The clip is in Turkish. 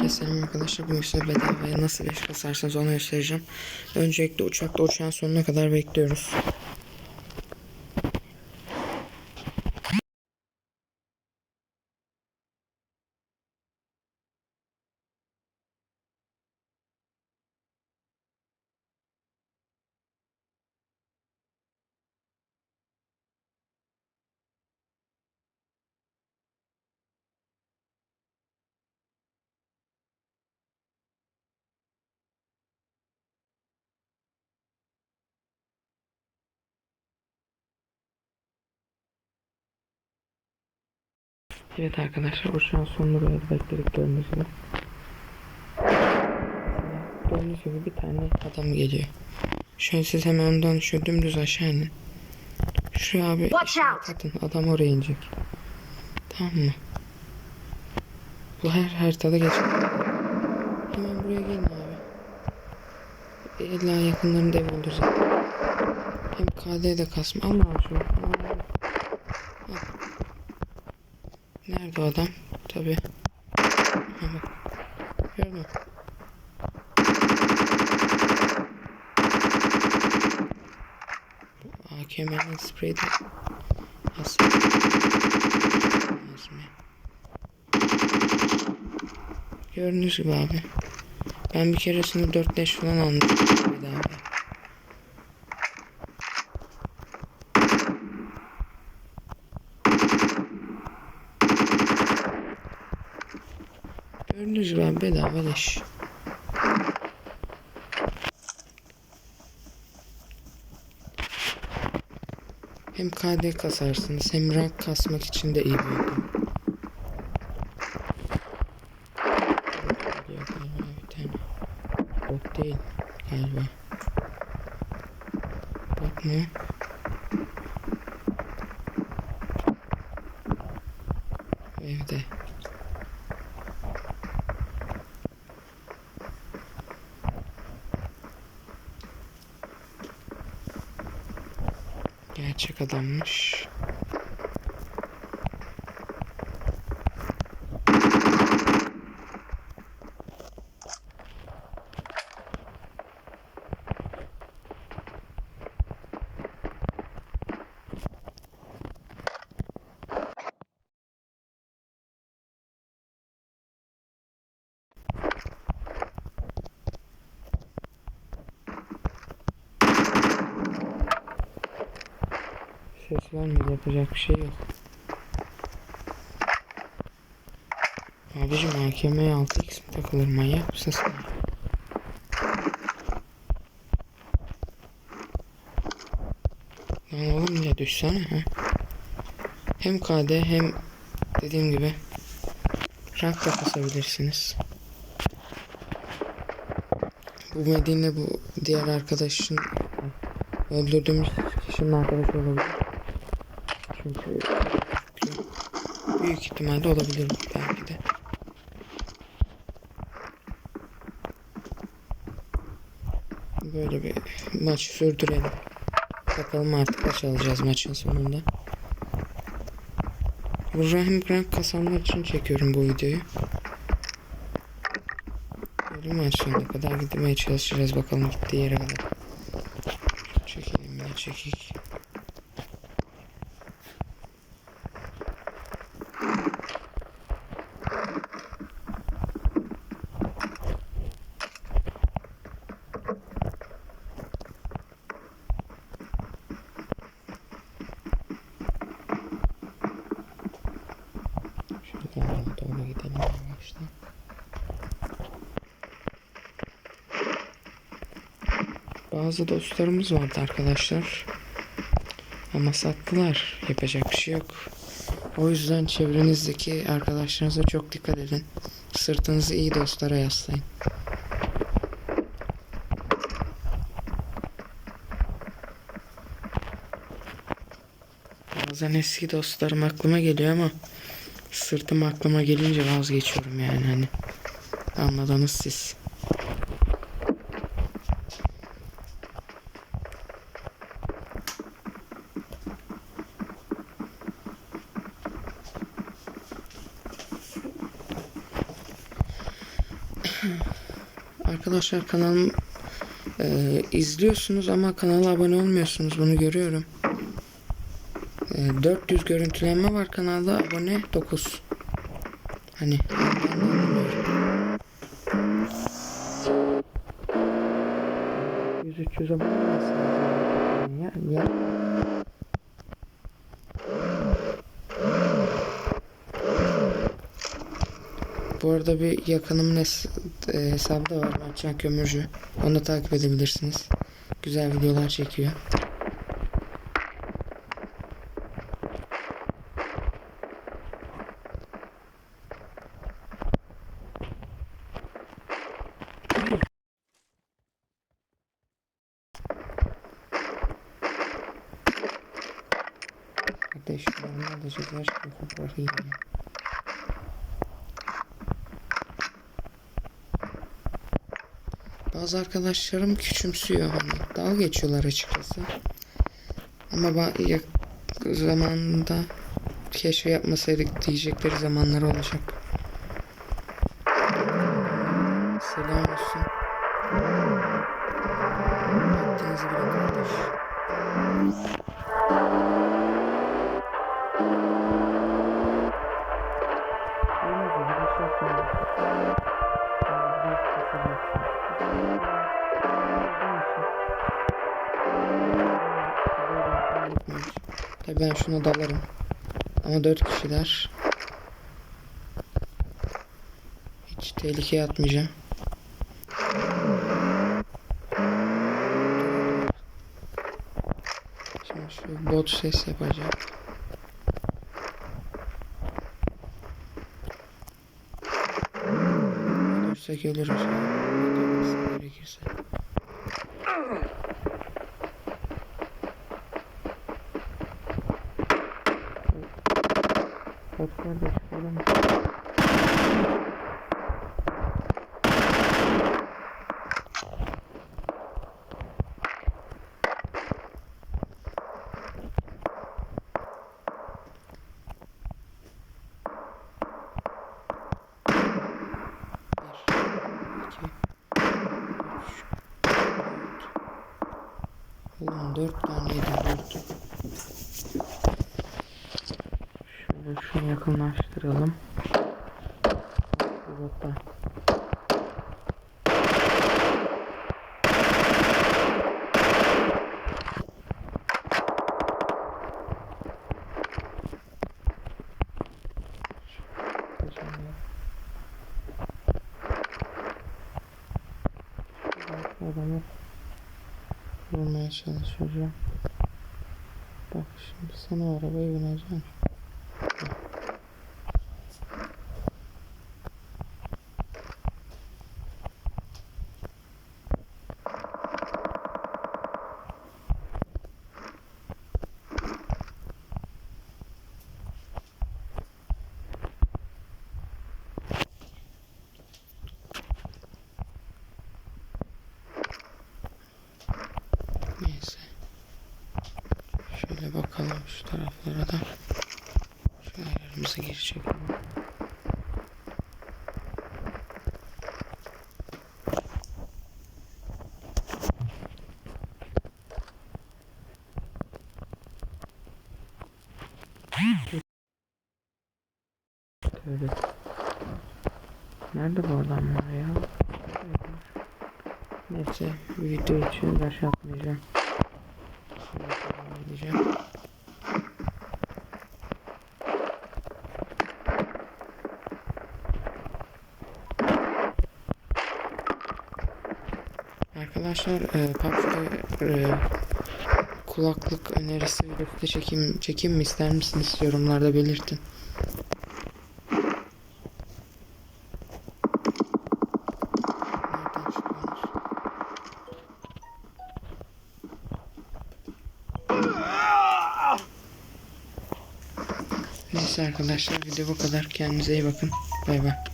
Herkese arkadaşlar. Bugün size bedavaya nasıl leş kasarsınız onu göstereceğim. Öncelikle uçakta uçağın sonuna kadar bekliyoruz. Evet arkadaşlar uçağın sonunu böyle bekledik gördüğünüz gibi. Gördüğünüz gibi bir tane adam geliyor. Şöyle siz hemen ondan şöyle dümdüz aşağı inin. Şuraya abi atın. Adam oraya inecek. Tamam mı? Bu her haritada geçer. Hemen buraya gelin abi. İlla yakınlarında ev olur zaten. Hem KD de kasma. Al abi şunu. Nerede adam? Tabi. Mü? Bu AKM'nin spreyi de aslında lazım ya. Gördüğünüz gibi abi. Ben bir keresinde 4 leş falan almıştım. Abi bedava leş. Hem KD kasarsınız hem rank kasmak için de iyi bir tane. Bot değil mu? Evde. Gerçek adammış. Ses vermedi yapacak bir şey yok. Abicim AKM'ye 6x mi takılır manyak mısın sen? Lan oğlum ya düşsene ha. Hem KD hem dediğim gibi rank da kasabilirsiniz. Bu Medine bu diğer arkadaşın öldürdüğümüz kişinin arkadaşı olabilir. Çünkü büyük ihtimalle olabilir belki de. Böyle bir maçı sürdürelim. Bakalım artık kaç alacağız maçın sonunda. Bu hem rank kasanlar için çekiyorum bu videoyu. Böyle maç sonuna kadar gitmeye çalışacağız bakalım gittiği yere kadar. Bazı dostlarımız vardı arkadaşlar. Ama sattılar. Yapacak bir şey yok. O yüzden çevrenizdeki arkadaşlarınıza çok dikkat edin. Sırtınızı iyi dostlara yaslayın. Bazen eski dostlarım aklıma geliyor ama sırtım aklıma gelince vazgeçiyorum yani hani. Anladınız siz. Arkadaşlar kanalım e, izliyorsunuz ama kanala abone olmuyorsunuz. Bunu görüyorum. E, 400 görüntülenme var kanalda. Abone 9. Hani anlamıyorum. 100-300 abone olmasın. Ya, ya. Bu arada bir yakınımın hes- e, hesabı da var. Mertcan Kömürcü. Onu da takip edebilirsiniz. Güzel videolar çekiyor. Kardeşlerim alacaklar şu fotoğrafı yine. Bazı arkadaşlarım küçümsüyor hani dalga geçiyorlar açıkçası. Ama zamanında keşfe yapmasaydık diyecekleri zamanlar olacak. Ben şuna dalarım. Ama dört kişiler. Hiç tehlikeye atmayacağım. Şimdi şu bot ses yapacağım. Ölürsek ölürüz. Gerekirse. İki, üç, dört. Ulan dört tane yedim dört. Şöyle yakınlaştıralım. Botta. Adamı vurmaya çalışacağım. Bak şimdi sen o arabaya bineceksin. Neyse. Şöyle bakalım şu taraflara da. Ayarımızı geri çekelim. Tövbe. Nerede bu adamlar ya? Neyse video için ders yapmayacağım. Şöyle Arkadaşlar e, PUBG'de e, kulaklık önerisi da çekeyim, çekeyim mi ister misiniz yorumlarda belirtin. Neyse arkadaşlar video bu kadar. Kendinize iyi bakın. Bay bay.